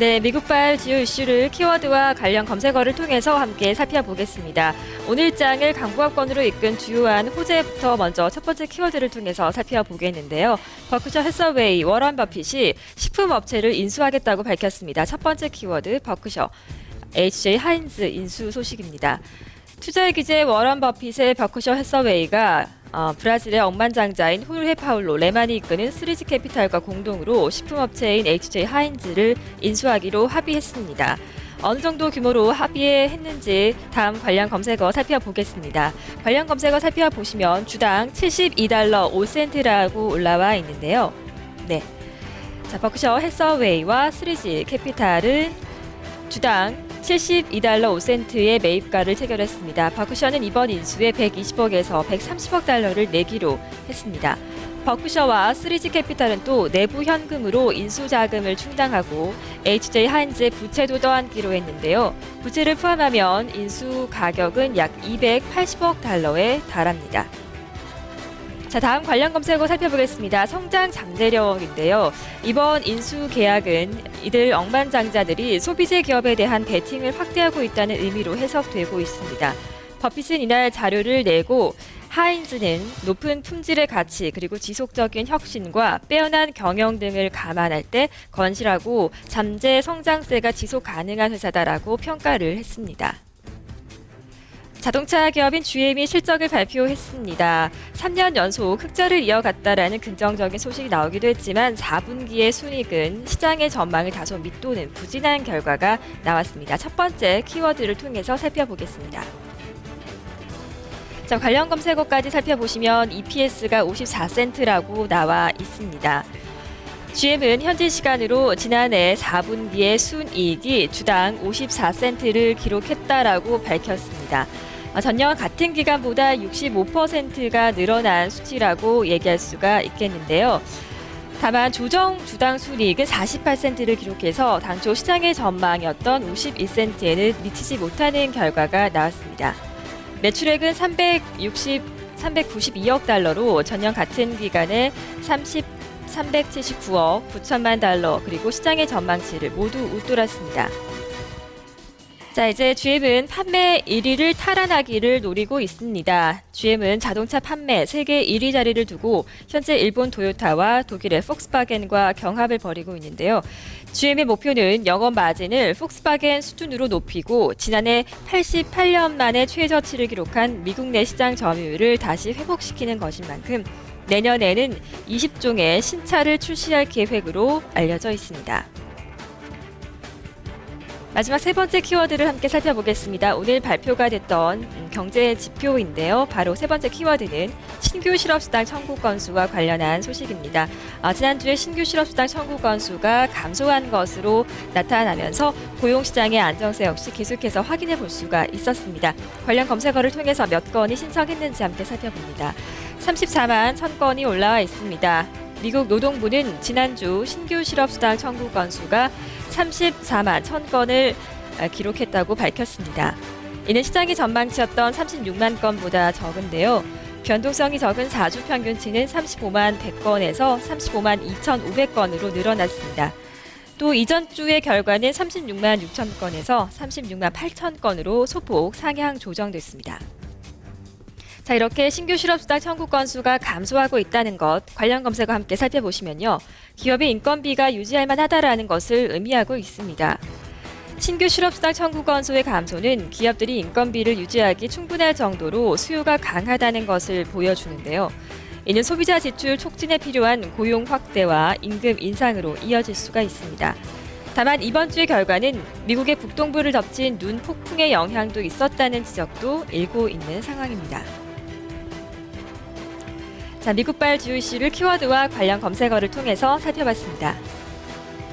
네, 미국발 주요 이슈를 키워드와 관련 검색어를 통해서 함께 살펴보겠습니다. 오늘 장을 강부합권으로 이끈 주요한 호재부터 먼저 첫 번째 키워드를 통해서 살펴보겠는데요. 버크셔 해서웨이 워런 버핏이 식품업체를 인수하겠다고 밝혔습니다. 첫 번째 키워드 버크셔 HJ 하인즈 인수 소식입니다. 투자의 기재 워런 버핏의 버크셔 해서웨이가 어, 브라질의 억만장자인 호르헤 파울로 레만이 이끄는 스리지 캐피탈과 공동으로 식품업체인 HJ 하인즈를 인수하기로 합의했습니다. 어느 정도 규모로 합의했는지 다음 관련 검색어 살펴보겠습니다. 관련 검색어 살펴보시면 주당 72달러 5센트라고 올라와 있는데요. 네. 자, 버크셔 해서웨이와 스리지 캐피탈은 주당 72달러 5센트의 매입가를 체결했습니다. 버크셔는 이번 인수에 120억에서 130억 달러를 내기로 했습니다. 버크셔와 스리지 캐피탈은 또 내부 현금으로 인수 자금을 충당하고 HJ 하인즈의 부채도 떠안기로 했는데요. 부채를 포함하면 인수 가격은 약 280억 달러에 달합니다. 자, 다음 관련 검색어 살펴보겠습니다. 성장 장대력인데요. 이번 인수 계약은 이들 억만장자들이 소비재 기업에 대한 베팅을 확대하고 있다는 의미로 해석되고 있습니다. 버핏은 이날 자료를 내고 하인즈는 높은 품질의 가치 그리고 지속적인 혁신과 빼어난 경영 등을 감안할 때 건실하고 잠재 성장세가 지속 가능한 회사다라고 평가를 했습니다. 자동차 기업인 GM이 실적을 발표했습니다. 3년 연속 흑자를 이어갔다라는 긍정적인 소식이 나오기도 했지만 4분기의 순이익은 시장의 전망을 다소 밑도는 부진한 결과가 나왔습니다. 첫 번째 키워드를 통해서 살펴보겠습니다. 자, 관련 검색어까지 살펴보시면 EPS가 54센트라고 나와 있습니다. GM은 현재 시간으로 지난해 4분기의 순이익이 주당 54센트를 기록했다라고 밝혔습니다. 아, 전년 같은 기간보다 65%가 늘어난 수치라고 얘기할 수가 있겠는데요. 다만 조정 주당 순이익은 48센트를 기록해서 당초 시장의 전망이었던 51센트에는 미치지 못하는 결과가 나왔습니다. 매출액은 360, 392억 달러로 전년 같은 기간에 30, 379억 9천만 달러 그리고 시장의 전망치를 모두 웃돌았습니다. 자, 이제 GM은 판매 1위를 탈환하기를 노리고 있습니다. GM은 자동차 판매 세계 1위 자리를 두고 현재 일본 도요타와 독일의 폭스바겐과 경합을 벌이고 있는데요. GM의 목표는 영업 마진을 폭스바겐 수준으로 높이고 지난해 88년 만에 최저치를 기록한 미국 내 시장 점유율을 다시 회복시키는 것인 만큼 내년에는 20종의 신차를 출시할 계획으로 알려져 있습니다. 마지막 세 번째 키워드를 함께 살펴보겠습니다. 오늘 발표가 됐던 경제 지표인데요. 바로 세 번째 키워드는 신규 실업수당 청구 건수와 관련한 소식입니다. 아, 지난주에 신규 실업수당 청구 건수가 감소한 것으로 나타나면서 고용시장의 안정세 역시 계속해서 확인해 볼 수가 있었습니다. 관련 검색어를 통해서 몇 건이 신청했는지 함께 살펴봅니다. 34만 1000건이 올라와 있습니다. 미국 노동부는 지난주 신규 실업수당 청구 건수가 34만 1000건을 기록했다고 밝혔습니다. 이는 시장의 전망치였던 36만 건보다 적은데요. 변동성이 적은 4주 평균치는 35만 100건에서 35만 2,500건으로 늘어났습니다. 또 이전 주의 결과는 36만 6천 건에서 36만 8천 건으로 소폭 상향 조정됐습니다. 자, 이렇게 신규 실업수당 청구 건수가 감소하고 있다는 것 관련 검색어 함께 살펴보시면요. 기업의 인건비가 유지할 만하다라는 것을 의미하고 있습니다. 신규 실업수당 청구 건수의 감소는 기업들이 인건비를 유지하기 충분할 정도로 수요가 강하다는 것을 보여주는데요. 이는 소비자 지출 촉진에 필요한 고용 확대와 임금 인상으로 이어질 수가 있습니다. 다만 이번 주의 결과는 미국의 북동부를 덮친 눈 폭풍의 영향도 있었다는 지적도 일고 있는 상황입니다. 자, 미국발 주요 이슈를 키워드와 관련 검색어를 통해서 살펴봤습니다.